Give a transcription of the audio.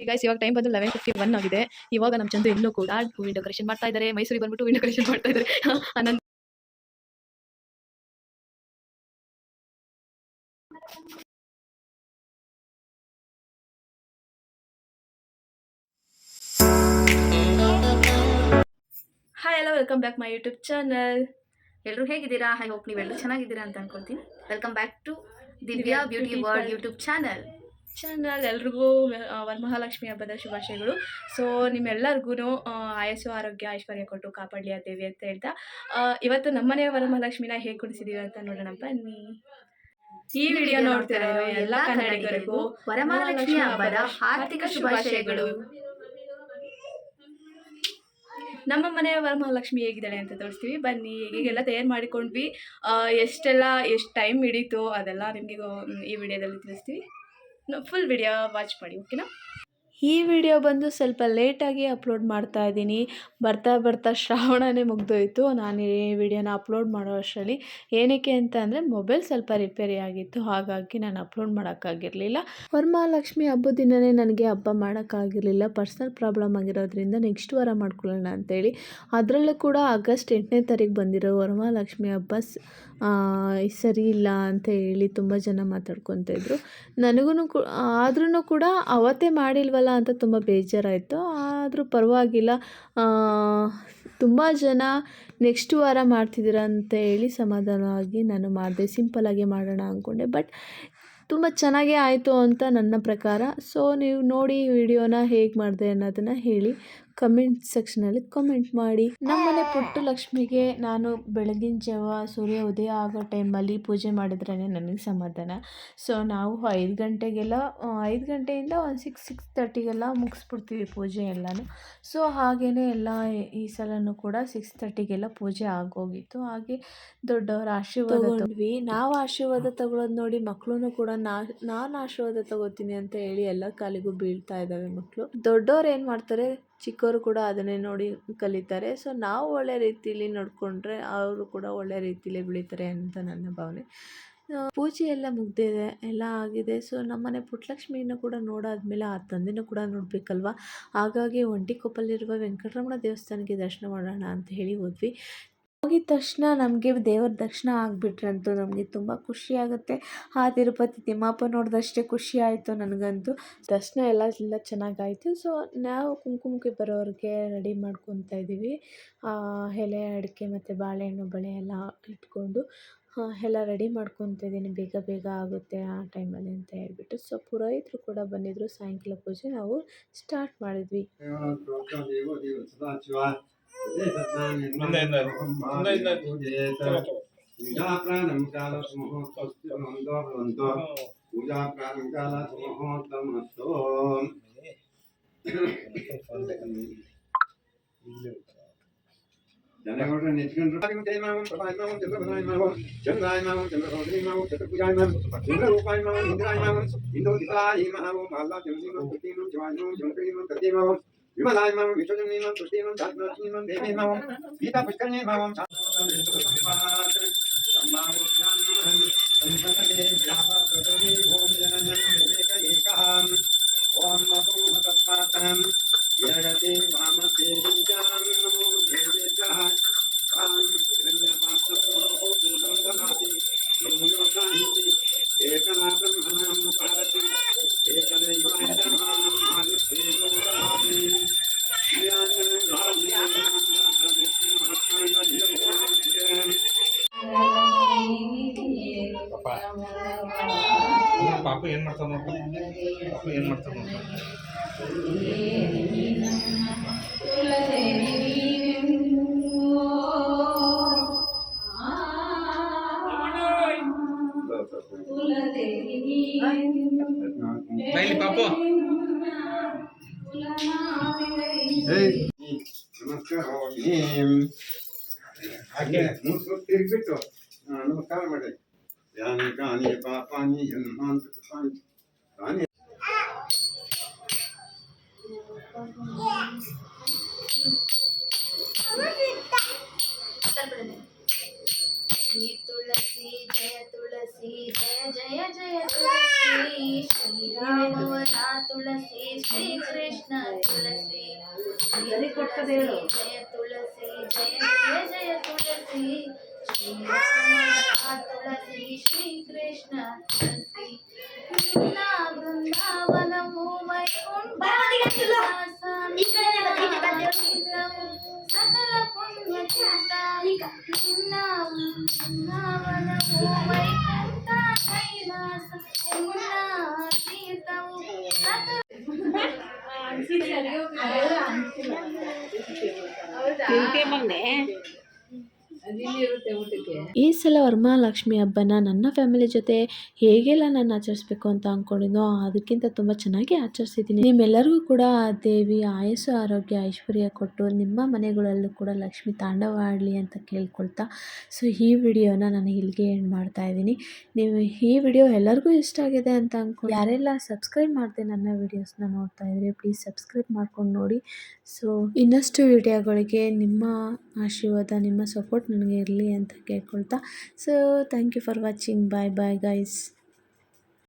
ಈಗ ಇವಾಗ ಟೈಮ್ ಬಂದು ಲೆವೆನ್ ಫಿಫ್ಟಿ ಒನ್ ಆಗಿದೆ. ಇವಾಗ ನಮ್ಮ ಚಂದ್ರ ಇನ್ನೂ ಕೂಡ ಹೂವಿನ ಡೆಕೋರೇಷನ್ ಮಾಡ್ತಾ ಇದ್ದಾರೆ ಮೈಸೂರಿಗೆ ಬಂದ್ಬಿಟ್ಟು ಹೂವಿನ ಡೆಕೋರೇಷನ್ ಮಾಡ್ತಾ ಇದ್ದಾರೆ ಅನಂತ ಹಾಯ್ ಎಲ್ಲ welcome back my YouTube channel ಎಲ್ಲರೂ ಹೇಗಿದ್ದೀರಾ? ಐ ಹೋಪ್ ನೀವೆಲ್ಲರೂ ಚೆನ್ನಾಗಿದ್ದೀರಾ ಅಂತ ಅನ್ಕೊಳ್ತೀನಿ welcome back to Divya beauty world YouTube channel channel ಎಲ್ರಿಗೂ ವರಮಹಾಲಕ್ಷ್ಮಿ ಹಬ್ಬದ ಶುಭಾಶಯಗಳು. ಸೊ ನಿಮ್ಮೆಲ್ಲರಿಗೂ ಆಯಸ್ಸು ಆರೋಗ್ಯ ಐಶ್ವರ್ಯ ಕೊಟ್ಟು ಕಾಪಾಡಲಿ ಆ ದೇವಿ ಅಂತ ಹೇಳ್ತಾ ಇವತ್ತು ನಮ್ಮನೆ ವರಮಹಾಲಕ್ಷ್ಮಿನ ಹೇಗೆ ಕುಡಿಸಿದೀವಿ ಅಂತ ನೋಡೋಣ ಬನ್ನಿ ಈ ವಿಡಿಯೋ ನೋಡ್ತಿರೋ ಎಲ್ಲ ಕನ್ನಡಿಗರಿಗೂ ವರಮಹಾಲಕ್ಷ್ಮಿ ಹಬ್ಬದ ಹಾರ್ದಿಕ ಶುಭಾಶಯಗಳು. ನಮ್ಮ ಮನೆಯ ವರಮಹಾಲಕ್ಷ್ಮಿ ಹೇಗಿದ್ದಾಳೆ ಅಂತ ತೋರಿಸ್ತೀವಿ. ಬನ್ನಿ ಹೇಗೆಲ್ಲ ತಯಾರು ಮಾಡಿಕೊಂಡ್ವಿ. ಎಷ್ಟೆಲ್ಲ ಎಷ್ಟು ಟೈಮ್ ಹಿಡೀತು ಅದೆಲ್ಲ ನಿಮಗೆ ಈ ವಿಡಿಯೋದಲ್ಲಿ ತಿಳಿಸ್ತೀವಿ. ಫುಲ್ ವಿಡಿಯೋ ವಾಚ್ ಮಾಡಿ ಓಕೆನಾ ಈ ವಿಡಿಯೋ ಬಂದು ಸ್ವಲ್ಪ ಲೇಟಾಗಿ ಅಪ್ಲೋಡ್ ಮಾಡ್ತಾ ಇದ್ದೀನಿ. ಬರ್ತಾ ಬರ್ತಾ ಶ್ರಾವಣನೇ ಮುಗ್ದೋಯ್ತು. ನಾನು ಈ ವಿಡಿಯೋನ ಅಪ್ಲೋಡ್ ಮಾಡೋ ಅಷ್ಟರಲ್ಲಿ ಏನಕ್ಕೆ ಅಂತ ಅಂದರೆ ಮೊಬೈಲ್ ಸ್ವಲ್ಪ ರಿಪೇರಿ ಆಗಿತ್ತು. ಹಾಗಾಗಿ ನಾನು ಅಪ್ಲೋಡ್ ಮಾಡೋಕ್ಕಾಗಿರಲಿಲ್ಲ. ವರಮಹಾಲಕ್ಷ್ಮಿ ಹಬ್ಬದ ದಿನವೇ ನನಗೆ ಹಬ್ಬ ಮಾಡೋಕ್ಕಾಗಿರಲಿಲ್ಲ. ಪರ್ಸ್ನಲ್ ಪ್ರಾಬ್ಲಮ್ ಆಗಿರೋದ್ರಿಂದ ನೆಕ್ಸ್ಟ್ ವಾರ ಮಾಡ್ಕೊಳ್ಳೋಣ ಅಂತೇಳಿ. ಅದರಲ್ಲೂ ಕೂಡ ಆಗಸ್ಟ್ ಎಂಟನೇ ತಾರೀಕು ಬಂದಿರೋ ವರಮಹಾಲಕ್ಷ್ಮಿ ಹಬ್ಬ ಸರಿ ಇಲ್ಲ ಅಂತ ಹೇಳಿ ತುಂಬ ಜನ ಮಾತಾಡ್ಕೊತಾ ಇದ್ರು. ನನಗೂ ಆದ್ರೂ ಕೂಡ ಅವತ್ತೇ ಮಾಡಿಲ್ವಲ್ಲ ಅಂತ ತುಂಬ ಬೇಜಾರಾಯಿತು. ಆದರೂ ಪರವಾಗಿಲ್ಲ. ತುಂಬ ಜನ ನೆಕ್ಸ್ಟ್ ವಾರ ಮಾಡ್ತಿದ್ದೀರ ಅಂತ ಹೇಳಿ ಸಮಾಧಾನವಾಗಿ ನಾನು ಮಾಡಿದೆ. ಸಿಂಪಲ್ಲಾಗಿ ಮಾಡೋಣ ಅಂದ್ಕೊಂಡೆ. ಬಟ್ ತುಂಬ ಚೆನ್ನಾಗೇ ಆಯಿತು ಅಂತ ನನ್ನ ಪ್ರಕಾರ. ಸೊ ನೀವು ನೋಡಿ ವಿಡಿಯೋನ ಹೇಗೆ ಮಾಡಿದೆ ಅನ್ನೋದನ್ನು ಹೇಳಿ. ಕಮೆಂಟ್ ಸೆಕ್ಷನಲ್ಲಿ ಕಮೆಂಟ್ ಮಾಡಿ. ನಮ್ಮನೆ ಪುಟ್ಟು ಲಕ್ಷ್ಮಿಗೆ ನಾನು ಬೆಳಗಿನ ಜಾವ ಸೂರ್ಯ ಉದಯ ಆಗೋ ಟೈಮಲ್ಲಿ ಪೂಜೆ ಮಾಡಿದ್ರೇ ನನಗೆ ಸಮಾಧಾನ. ಸೊ ನಾವು ಐದು ಗಂಟೆಗೆಲ್ಲ ಐದು ಗಂಟೆಯಿಂದ ಒಂದು ಸಿಕ್ಸ್ ಸಿಕ್ಸ್ ತರ್ಟಿಗೆಲ್ಲ ಮುಗಿಸ್ಬಿಡ್ತೀವಿ ಪೂಜೆ ಎಲ್ಲನೂ. ಸೊ ಹಾಗೆಯೇ ಎಲ್ಲ ಈ- ಈ ಸಲನೂ ಕೂಡ ಸಿಕ್ಸ್ ತರ್ಟಿಗೆಲ್ಲ ಪೂಜೆ ಆಗೋಗಿತ್ತು. ಹಾಗೆ ದೊಡ್ಡವರ ಆಶೀರ್ವಾದ ತಗೊಂಡ್ವಿ. ನಾವು ಆಶೀರ್ವಾದ ತಗೊಳ್ಳೋದು ನೋಡಿ ಮಕ್ಕಳು ಕೂಡ ನಾ ನಾನು ಆಶೀರ್ವಾದ ತಗೋತೀನಿ ಅಂತ ಹೇಳಿ ಎಲ್ಲ ಕಾಲಿಗೂ ಬೀಳ್ತಾ ಇದ್ದಾವೆ ಮಕ್ಕಳು ದೊಡ್ಡವ್ರು ಏನು ಮಾಡ್ತಾರೆ ಚಿಕ್ಕವರು ಕೂಡ ಅದನ್ನೇ ನೋಡಿ ಕಲಿತಾರೆ. ಸೊ ನಾವು ಒಳ್ಳೆ ರೀತಿಯಲ್ಲಿ ನೋಡಿಕೊಂಡ್ರೆ ಅವರು ಕೂಡ ಒಳ್ಳೆ ರೀತಿಯಲ್ಲಿ ಬೆಳೀತಾರೆ ಅಂತ ನನ್ನ ಭಾವನೆ. ಪೂಜೆ ಎಲ್ಲ ಮುಗ್ದಿದೆ, ಎಲ್ಲ ಆಗಿದೆ. ಸೊ ನಮ್ಮನೆ ಪುಟ್ಟಲಕ್ಷ್ಮಿನ ಕೂಡ ನೋಡಾದ್ಮೇಲೆ ಆ ತಂದೆನೂ ಕೂಡ ನೋಡಬೇಕಲ್ವ? ಹಾಗಾಗಿ ಒಂಟಿಕೊಪ್ಪಲ್ಲಿರುವ ವೆಂಕಟರಮಣ ದೇವಸ್ಥಾನಕ್ಕೆ ದರ್ಶನ ಮಾಡೋಣ ಅಂತ ಹೇಳಿ ಹೋದ್ವಿ. ಹೋಗಿದ ತಕ್ಷಣ ನಮಗೆ ದೇವರ ದರ್ಶನ ಆಗಿಬಿಟ್ರಂತೂ, ನಮಗೆ ತುಂಬ ಖುಷಿ ಆಗುತ್ತೆ. ಆ ತಿರುಪತಿ ತಿಮ್ಮಪ್ಪ ನೋಡಿದಷ್ಟೇ ಖುಷಿ ಆಯಿತು ನನಗಂತೂ. ದರ್ಶನ ಎಲ್ಲ ಎಲ್ಲ ಚೆನ್ನಾಗಾಯಿತು. ಸೊ ನಾವು ಕುಂಕುಮಕ್ಕೆ ಬರೋರಿಗೆ ರೆಡಿ ಮಾಡ್ಕೊತಾ ಇದ್ದೀವಿ. ಎಲೆ, ಅಡಿಕೆ ಮತ್ತು ಬಾಳೆಹಣ್ಣು, ಬಳೆ ಎಲ್ಲ ಇಟ್ಕೊಂಡು ಎಲ್ಲ ರೆಡಿ ಮಾಡ್ಕೊತಾ ಇದ್ದೀನಿ. ಬೇಗ ಬೇಗ ಆಗುತ್ತೆ ಆ ಟೈಮಲ್ಲಿ ಅಂತ ಹೇಳ್ಬಿಟ್ಟು. ಸೊ ಪುರೋಹಿತರು ಕೂಡ ಬಂದಿದ್ದರು ಸಾಯಂಕಾಲ ಪೂಜೆ ನಾವು ಸ್ಟಾರ್ಟ್ ಮಾಡಿದ್ವಿ. పూజాప్రాణం కాల సుమహోత్తమంతో భవంతో పూజాప్రాణం కాల సుమహోత్తమస్తో జనగోడ నిత్యం జయమావం ప్రభాయమావం చంద్రప్రదాయమావం చంద్రాయమావం చంద్రసోదరీమావం చంద్రపూజాయమావం చంద్రరూపాయమావం ఇంద్రాయమావం ఇంద్రోదితాయమావం మహల్లా చంద్రీమం కృతీమం జవాయమావం చంద్రీమం కృతీమావం విమలాయమం విశ్వజమీమం సృష్టిమం దాత్మీమం దేవీమం గీతా పుష్కరణీమం సమ్మాం ಪಾಪ ಏನು ಮಾಡ್ತಾವ ನೋಡ್ರಿ? ಪಾಪ ಏನು ಮಾಡ್ತಾವ ನೋಡ್ರಿ? ಬೈಲಿ ಪಾಪು. ನಮಸ್ಕಾರ ಹಾಗೆ. ಮೂರು ತಿರುಗಿಬಿಟ್ಟು ನಮಸ್ಕಾರ ಮಾಡಿ. यानिकानि पापानि जन्मान्ति कृतानि तानि जय तुलसी जय जय जय तुलसी श्री रामवरा तुलसी श्री कृष्ण तुलसी जय तुलसी जय जय जय तुलसी తులసి శ్రీకృష్ణ తులసి బృందావనము సకల పుణ్య నిన్న బృందావనము ಈ ಸಲ ವರಮಹಾಲಕ್ಷ್ಮಿ ಹಬ್ಬನ ನನ್ನ ಫ್ಯಾಮಿಲಿ ಜೊತೆ ಹೇಗೆಲ್ಲ ನಾನು ಆಚರಿಸ್ಬೇಕು ಅಂತ ಅನ್ಕೊಂಡಿದ್ನೋ ಅದಕ್ಕಿಂತ ತುಂಬ ಚೆನ್ನಾಗಿ ಆಚರಿಸಿದ್ದೀನಿ. ನಿಮ್ಮೆಲ್ಲರಿಗೂ ಕೂಡ ಆ ದೇವಿ ಆಯಸ್ಸು, ಆರೋಗ್ಯ, ಐಶ್ವರ್ಯ ಕೊಟ್ಟು ನಿಮ್ಮ ಮನೆಗಳಲ್ಲೂ ಕೂಡ ಲಕ್ಷ್ಮಿ ತಾಂಡವ ಆಡಲಿ ಅಂತ ಕೇಳ್ಕೊಳ್ತಾ ಸೊ ಈ ವಿಡಿಯೋನ ನಾನು ಇಲ್ಲಿಗೆ ಎಂಡ್ ಮಾಡ್ತಾ ಇದ್ದೀನಿ. ನೀವು ಈ ವಿಡಿಯೋ ಎಲ್ಲರಿಗೂ ಇಷ್ಟ ಆಗಿದೆ ಅಂತ ಅಂದ್ಕೊಂಡು ಯಾರೆಲ್ಲ ಸಬ್ಸ್ಕ್ರೈಬ್ ಮಾಡಿದೆ ನನ್ನ ವಿಡಿಯೋಸ್ನ ನೋಡ್ತಾ ಇದ್ರೆ ಪ್ಲೀಸ್ ಸಬ್ಸ್ಕ್ರೈಬ್ ಮಾಡ್ಕೊಂಡು ನೋಡಿ. ಸೊ ಇನ್ನಷ್ಟು ವಿಡಿಯೋಗಳಿಗೆ ನಿಮ್ಮ ಆಶೀರ್ವಾದ, ನಿಮ್ಮ ಸಪೋರ್ಟ್ ನನಗೆ ಇರಲಿ ಅಂತ ಕೇಳ್ಕೊಳ್ತಾ. So thank you for watching bye bye guys